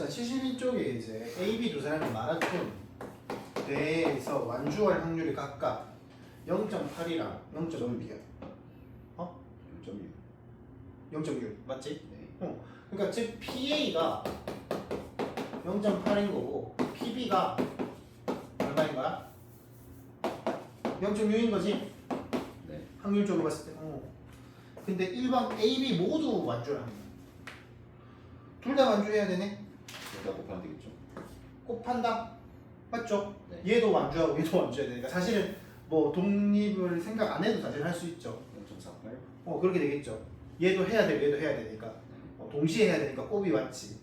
자, 72쪽에 이제 A, B 두 사람이 마라톤 대회에서 완주할 확률이 각각 0.8이랑 0.6이야. 0.6 0.6 맞지? 네. 그러니까 즉 PA가 0.8인 거고 PB가 얼마인 거야? 0.6인 거지? 네. 확률적으로 봤을 때. 어. 근데 일반 A, B 모두 완주를 합니다. 둘 다 완주해야 되네? 둘다 곱하면 되겠죠? 곱한다. 맞죠? 네. 얘도 완주하고 얘도 완주해야 되니까 사실은 뭐 독립을 생각 안 해도 사실 할 수 있죠. 0.48 어 그렇게 되겠죠. 얘도 해야 되고 얘도 해야 되니까 어, 동시에 해야 되니까 곱이 왔지.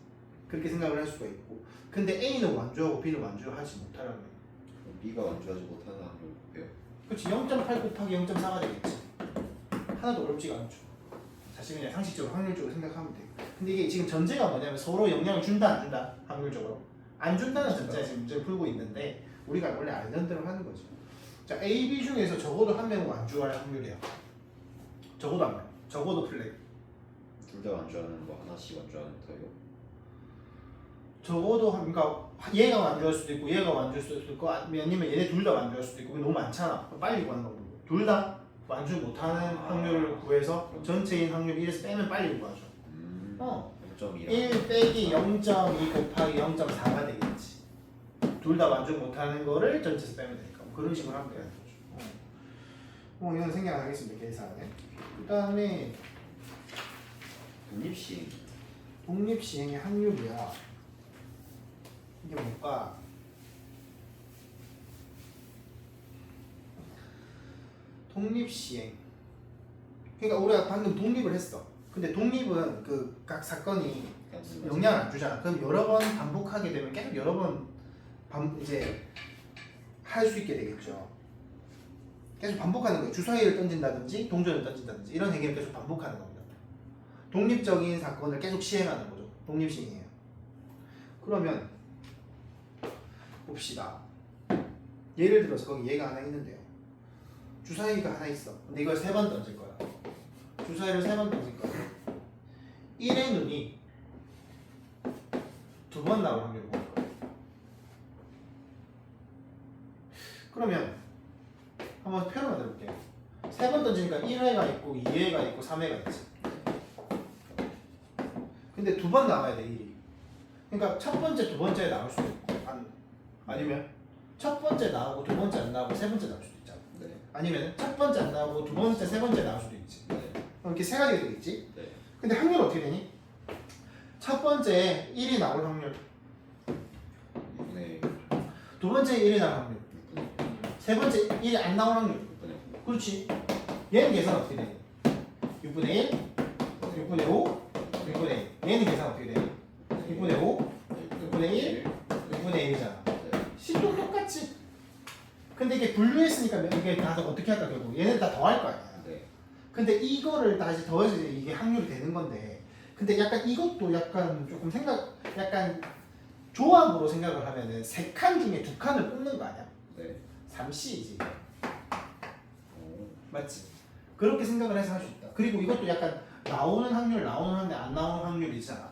그렇게 생각을 할 수가 있고. 근데 A는 완주하고 B는 완주하지 못하라는 거예요. 그럼 B가 완주하지 못하는 확률 빼요 그렇지 0.8 곱하기 0.4가 되겠지. 하나도 어렵지가 않죠. 사실 그냥 상식적으로 확률적으로 생각하면 돼요. 근데 이게 지금 전제가 뭐냐면 서로 영향을 준다 안 준다 확률적으로 안 준다는 전제가 지금 문제를 풀고 있는데 우리가 원래 알던 대로 하는 거죠. 자 A, B 중에서 적어도 한 명은 완주할 확률이야. 적어도 한 명. 적어도 플레이. 둘다 완주하는 거 하나씩 완주하는 거예요 적어도 한 그러니까 얘가 완주할 수도 있고 얘가 완주할 수도 있고 아니면 얘네 둘 다 완주할 수도 있고 그게 너무 많잖아. 빨리 구하는 거고. 둘 다 완주 못하는 확률을 구해서 전체인 확률 1에서 빼면 빨리 구하죠. 음 어. 0.2랑 1 빼기 0.2 곱하기 0.4가 되겠지. 둘 다 완주 못하는 거를 전체에서 빼면 되니까 뭐 그런 식으로 하면 되는 거죠. 어. 뭐 이건 생각 안 하겠습니다 계산에. 그다음에 독립시행 독립 시행의 확률이야. 이게 뭘까? 독립 시행. 그러니까 우리가 방금 독립을 했어. 근데 독립은 그 각 사건이 영향을 안 주잖아. 그럼 여러 번 반복하게 되면 계속 여러 번 반, 이제 할 수 있게 되겠죠. 계속 반복하는 거예요. 주사위를 던진다든지 동전을 던진다든지 이런 행위를 계속 반복하는 겁니다. 독립적인 사건을 계속 시행하는 거죠. 독립시행이에요. 그러면 봅시다. 예를 들어서 거기 얘가 하나 있는데요. 주사위가 하나 있어. 근데 이걸 세 번 던질 거야. 주사위를 세 번 던질 거야. 1의 눈이 두 번 나올 보는 거예요. 그러면 한번 표를 만들어 볼게요. 세번 던지니까 1회가 있고 2회가 있고 3회가 있지. 근데 두 번 나와야 돼 1이. 그러니까 첫 번째, 두 번째 나올 수도 있고 안, 아니면 첫 번째 나오고 두 번째 안 나오고 세 번째 나올 수도 있잖 아. 네. 아니면 첫 번째 안 나오고 두 번째, 세 번째 나올 수도 있지. 네. 이렇게 세 가지가 되겠지. 네. 근데 확률 어떻게 되니? 첫 번째 1이 나올 확률, 6분의 두 번째 1이 나올 확률, 6분의 세 번째 1이 안 나올 확률. 6분의 그렇지. 얘는 계산 어떻게 되니? 6분의 1, 6분의 5, 6분의 1. 얘는 계산 어떻게 되니? 6분의 5, 6분의 1, 6분의 1이잖아. 식도 똑같지. 근데 이게 분류했으니까 이게 다 어떻게 할까 결국 얘는 다 더할 거 아니야. 네. 근데 이거를 다시 더해서 이제 이게 확률이 되는 건데 근데 약간 이것도 약간 조금 생각 약간 조합으로 생각을 하면은 세 칸 중에 두 칸을 뽑는 거 아니야? 네. 3C이지 오. 맞지? 그렇게 생각을 해서 할 수 있다 그리고 이것도 약간 나오는 확률 나오는 확률 안 나오는 확률이 있잖아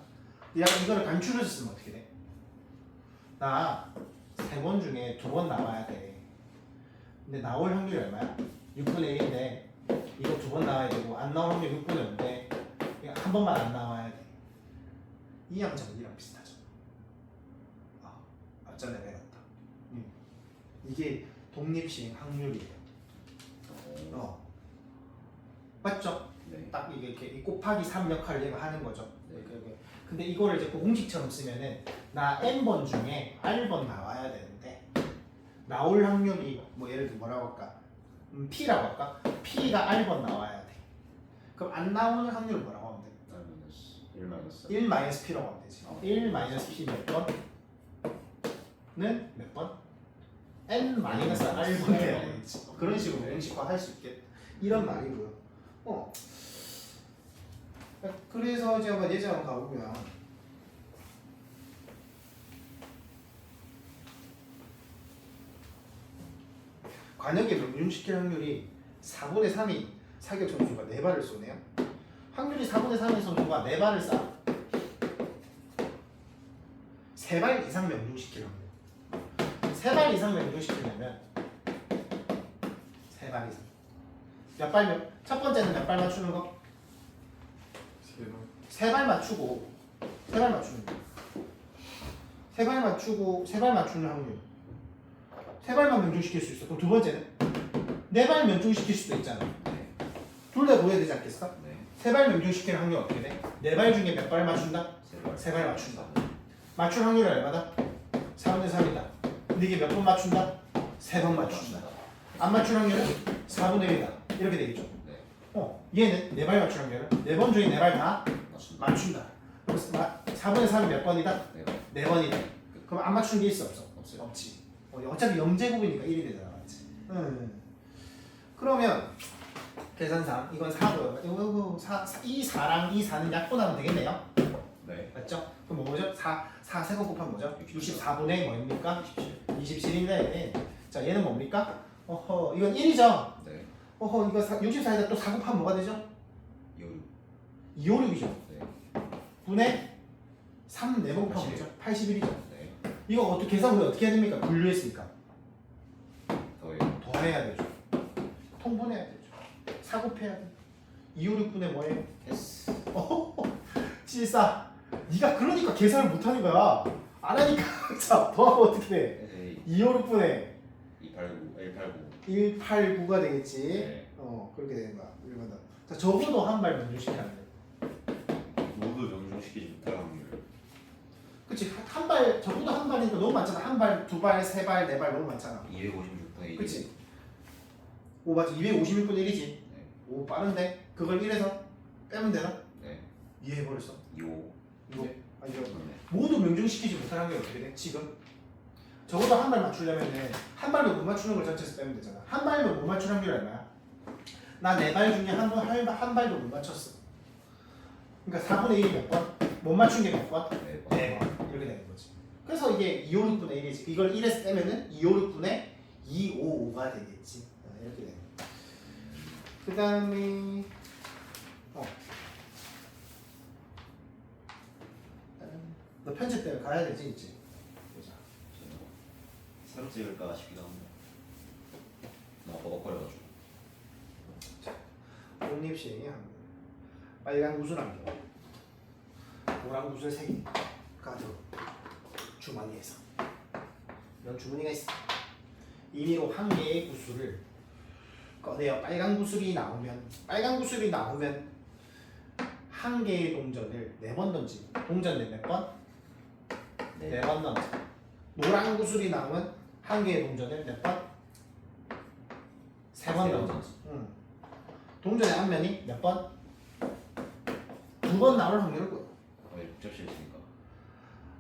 약간 이거를 간추려서 쓰면 어떻게 돼? 나 세 번 중에 두 번 나와야 돼 근데 나올 확률이 얼마야? 6분의 1인데 이거 두 번 나와야 되고 안 나올 확률 6분의 5인데 한 번만 안 나와야 돼. 이 양자는 이랑 비슷하죠. 아, 앞전에 내렸다. 음. 이게 독립시행 확률이에요. 오. 어. 맞죠? 네. 딱 이게 이렇게 이 곱하기 3 역할을 얘가 하는 거죠. 네. 이렇게, 이렇게. 근데 이거를 이제 그 공식처럼 쓰면은 나 n번 중에 r번 나와야 되는데 나올 확률이 뭐 예를 들어 뭐라고 할까? 음, p라고 할까? p가 r번 나와야 돼. 그럼 안 나오는 확률을 뭐라고 하면 돼? R 마이너스 1 마이너스 1 마이너스 p라고 하면 되지. 어. 1 마이너스 p 몇 번? 는몇 번? n 마이너스 r번 해야 되겠지. 그런 식으로 공식화 할 수 있겠. 이런 말이고요. 어. 그래서 제가 예제 한번 가보면 관역에 명중시킬 확률이 4분의 3이 사격 선수가 4발을 쏘네요. 확률이 4분의 3의 선수가 4발을 쏴. 세발 이상 명중시키는 확률. 세발 이상 명중시키려면 세발 이상. 몇 발 몇? 첫 번째는 몇 발 맞추는 거? 세발 맞추고 세발 맞추는 거. 세발 맞추고 세발 맞추는 확률. 세 발만 명중시킬 수 있어. 그럼 두 번째는 네 발 명중시킬 수도 있잖아. 네. 둘다 보여야 되지 않겠어? 네. 세발 명중시키는 확률 어떻게 돼? 네 발 중에 몇 발 맞춘다? 세 발. 세 발 맞춘다. 맞출 확률이 얼마다? 4분의 3이다. 근데 이게 몇 번 맞춘다? 세 번 맞춘다. 안 맞출 확률은 4분의 1이다. 이렇게 되겠죠. 네. 어, 얘는 네 발 맞출 확률은 네 번 중에 네 발 다 맞춘다. 맞춘다. 그럼 4분의 3이 몇 번이다? 네 발. 네 번이다. 그럼 안 맞춘 게 있어 없어? 없어요. 없지. 어, 어차피 0제곱이니까 1이 되잖아. 맞지? 음. 그러면 계산상 이건 4고요. 이거 4, 4, 이 4랑 이 4는 약분하면 되겠네요. 네. 맞죠? 그럼 뭐죠? 4, 4 세곱 곱하면 뭐죠? 64. 64분의 뭐입니까? 27. 27 인데 자 얘는 뭡니까? 어허 이건 1이죠? 네. 어허 이거 64에다 또 4 곱하면 뭐가 되죠? 요루. 256이죠? 네. 분의 3 4번 곱하면 81. 뭐죠? 81이죠? 네. 이거 어떻게 계산 후에 어떻게 해야 됩니까? 분류했으니까 더해요. 더해야 되죠 통분해야 되죠 4 곱해야 돼 256분의 뭐예요? S. 어허 74 네가 그러니까 계산을 못하는 거야 안 하니까 자 더하면 어떻게 돼? 에이. 256분의 289. 189. 189가 되겠지. 네. 어 그렇게 되는 거야. 일반다 자 적어도 한발 명중시키라는 거. 모두 명중시키지 못할 확률. 그치 한 발 적어도 한 발이니까 너무 많잖아. 한 발, 두 발, 세 발, 네 발 너무 많잖아. 256분의 1. 그치? 오 맞아 256분의 1이지. 네. 오 빠른데 그걸 1에서 빼면 되나? 네. 이해해버렸어. 25. 이거 네. 아니요. 네. 모두 명중시키지 못하는 게 어떻게 돼? 지금 적어도 한 발 맞추려면은 한 발도 못 맞추는 걸 전체에서 빼면 되잖아. 한 발도 못 맞출 확률 얼마야? 나 네 발 중에 한, 번, 한, 한 발도 못 맞췄어. 그러니까 4분의 1이 몇 번? 못 맞춘 게 몇 번? 네. 번. 이렇게 되는 거지. 그래서 이게 256분의 1이지. 이걸 1에서 빼면은 256분의 255가 되겠지. 어, 이렇게 되는 거야. 그 다음에 어. 너 편집 때문에 가야 되지 이제. 보자. 새로 찍을까 싶기도 합니다. 너무 버벅거려가지고. 독립시행이 한 빨간 구슬 한 개, 노란 구슬 세 개가 더 주머니에서 이런 주머니가 있어. 임의로 한 개의 구슬을 꺼내어 빨간 구슬이 나오면 빨간 구슬이 나오면 한 개의 동전을 네 번 던지고 동전 네몇 번? 네 번 던져. 노란 구슬이 나오면 한 개의 동전을 몇 번? 세 번 세 번 던져. 응. 동전의 앞면이 몇 번? 두 번 나올 확률을 보여. 거의 복잡시했으니까.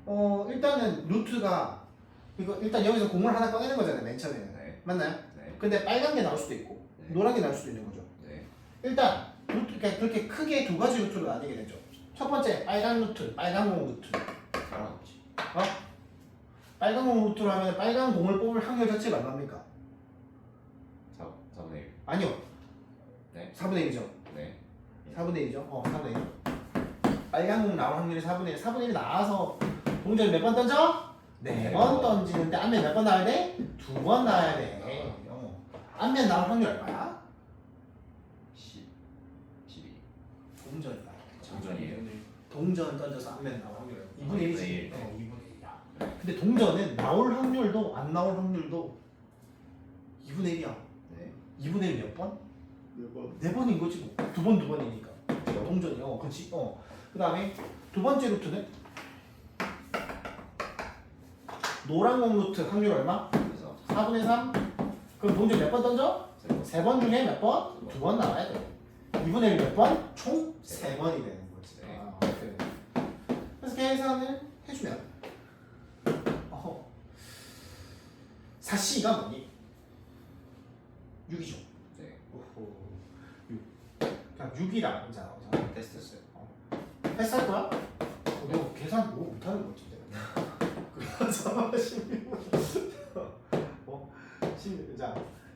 어 일단은 루트가 이거 일단 여기서 공을 하나 꺼내는 거잖아요 맨 처음에는 네. 맞나요? 네. 근데 빨간 게 나올 수도 있고 네. 노란 게 나올 수도 있는 거죠. 네. 일단 루트 그러니까 그렇게 크게 두 가지 루트로 나뉘게 되죠. 첫 번째 빨간 루트, 빨간 공 루트. 어? 빨간 공 루트로 하면 빨간 공을 뽑을 확률 자체가 얼마입니까? 4, 4분의 1. 아니요. 네. 4분의 1이죠. 네. 4분의 1이죠. 어, 4분의 1. 빨간 공 나올 확률이 4분의 1. 4분의 1이 나와서 동전 몇 번 던져? 네네번 번. 던지는데 앞면 몇 번 나와야 돼? 두 번 나와야 돼. 어. 앞면 나올 확률 얼마야? 10. 12. 동전이 나와. 동전이에요. 동전 던져서 앞면 나올 확률. 2분의 1이지. 네. 어, 2분의 1이야. 근데 동전은 나올 확률도 안 나올 확률도 2분의 1이야. 네. 2분의 1 몇 번? 몇 번? 네 번인 거지 뭐. 두 번 두 번이니까. 동전이 어, 그렇지. 어. 그 다음에 두 번째 루트는 노란 공루트 확률 얼마? 그래서 4분의 3 그럼 동전 몇 번 던져? 세 번 중에 몇 번? 두 번 나와야 돼 2분의 1 몇 번? 총 3번이 되는 거지 아, 그래. 그래서 계산을 해주면 어허. 4C가 뭐니? 6이죠 네. 오호. 6 그냥 6이랑 이제 나오잖아 테스트 했어요 어. 패스할 거야? 너 계산 뭐 못하는 거지 13만 16만 어? 16, 자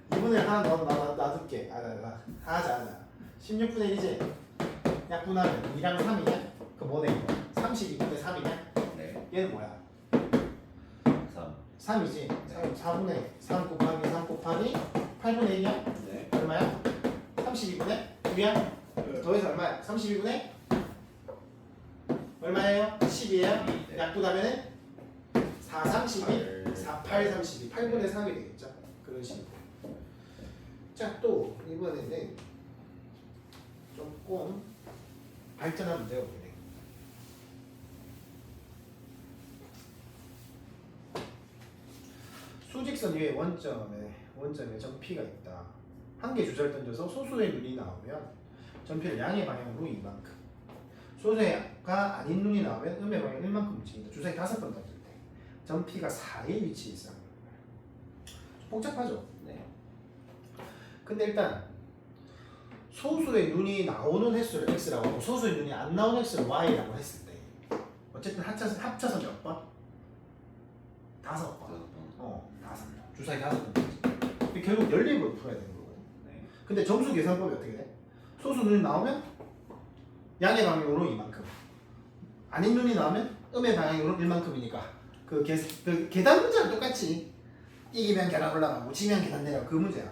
2분의 하나 넣어 나, 나, 놔둘게 아, 나, 나, 하자 하자 16분의 1이지 약분하면 2랑 3이냐? 그 뭐네 이거 32분의 3이냐? 네. 얘는 뭐야? 3. 3이지 네. 3, 4분의 3 곱하기 3 곱하기 8분의 1이야? 네. 얼마야? 32분의 2야? 더해서 얼마야? 32분의 얼마예요? 10이에요? 네. 약분하면은 4, 32 팔. 4, 8, 32 8분의 3이 되겠죠? 그런 식으로 자 또 이번에는 조금 발전한 문제가 오네 수직선 위에 원점에 원점에 점피가 있다. 한 개 주사를 던져서 소수의 눈이 나오면 점피를 양의 방향으로 이만큼. 소수가 아닌 눈이 나오면 음의 방향 1만큼 움직인다. 주사위 다섯 번때 점피가 4의 위치에 있어. 복잡하죠. 네. 근데 일단 소수의 눈이 나오는 횟수를 x라고 하고 소수의 눈이 안 나오는 횟수를 y라고 했을 때 어쨌든 합쳐서 합쳐서 몇 번? 다섯 번. 어, 다섯 번. 주사위 다섯 번. 결국 열림을 풀어야 되는 거거든. 네. 근데 점수 계산법이 어떻게 돼? 소수 눈이 나오면 양의 방향으로 이만큼. 아닌 눈이 나오면 음의 방향으로 1만큼이니까 그, 계, 그 계단 문제랑 똑같이 이기면 계단 올라가고 지면 계단 내려가고 그 문제야.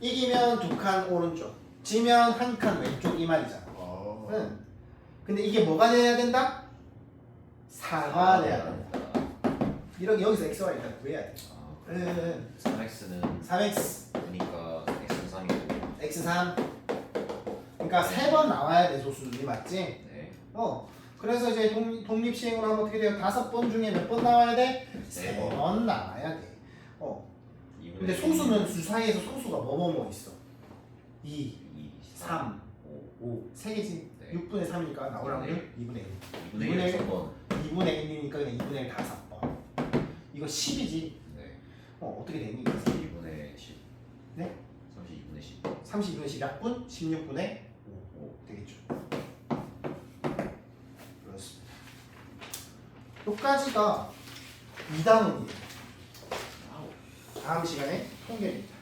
이기면 두 칸 오른쪽, 지면 한 칸 왼쪽 이 말이잖아. 어. 응. 근데 이게 뭐가 돼야 된다? 4가 돼야 된다. 이런 여기서 x, y 일단 구해야 돼. 아, 응. 3x는 3x, 그러니까 x는 3이고. x3. 그러니까 세 번 나와야 돼 소수들이 맞지? 네. 어. 그래서 이제 독, 독립 시행으로 하면 어떻게 돼요? 다섯 번 중에 몇 번 나와야 돼? 세세 번. 번 나와야 돼. 어. 근데 소수는 주사위에서 소수가 뭐뭐뭐 있어? 2, 2, 3, 5. 5. 세 개지? 네. 6분의 3이니까 나올 확률 2분의 1. 2분의 이분의 1 3번. 2분의 1이니까 그냥 2분의 1 다섯 번. 이거 10이지? 네. 어, 어떻게 되니? 2분의 10. 네? 32분의 10. 32분의 10 약분 16분의 5. 5 되겠죠. 그렇습니다. 여기까지가 2단원이에요. 아우. 다음 시간에 통계입니다. 통계.